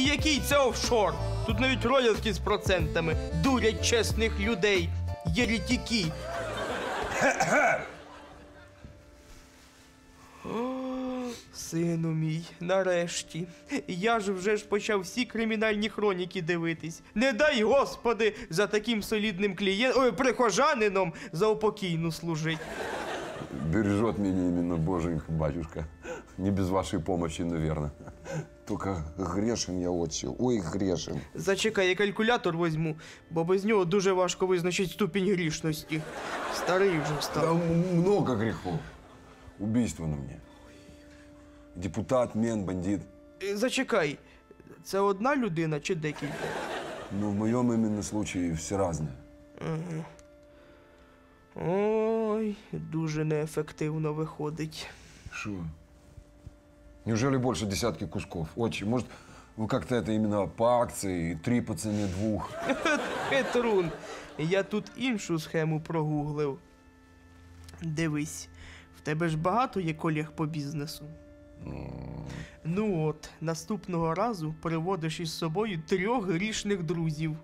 І який це офшор? Тут навіть роялті з процентами. Дурять чесних людей. Єретики. О, Сину мій, нарешті. Я ж вже ж почав всі кримінальні хроніки дивитись. Не дай господи за таким солідним клієнтом, прихожанином за упокійну служить. Бережет меня именно Боженька, батюшка. Не без вашей помощи, наверное. Только грешен я очень. Ой, грешен. Зачекай, я калькулятор возьму, бо без нього дуже важко визначити ступінь грішності. Старий вже став. м- много грехов. Убийство на мне. Депутат, мент, бандит. Е, Зачекай, це одна людина чи декілька? Но в моем именно случае все разное. Дуже неефективно виходить. Что? Неужели больше десятки кусков? Очень. Может, вы как-то это именно по акции, три по цене двух? Петрун, я тут іншу схему прогуглив. Дивись, в тебе ж багато є колег по бізнесу. Ну от, наступного разу приводиш із собою трьох грішних друзів.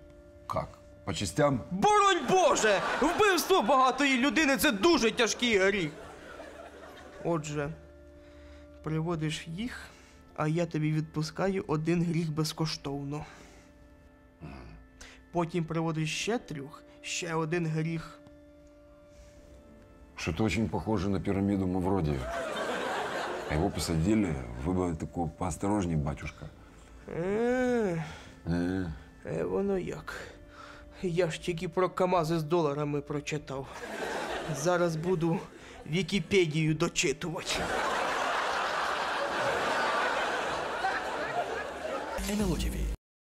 Как? По частям? Боронь Боже! Вбивство багатої людини це дуже тяжкий гріх. Отже, приводиш їх, а я тобі відпускаю один гріх безкоштовно. Потім приводиш ще трьох, ще один гріх. Что-то очень похоже на пирамиду Мавродия. А его посадили, вы бы такой поосторожней, батюшка. Е, Э, е, воно як. Я ж тільки про Камази з доларами прочитав. Зараз буду Вікіпедію дочитувати. НЛО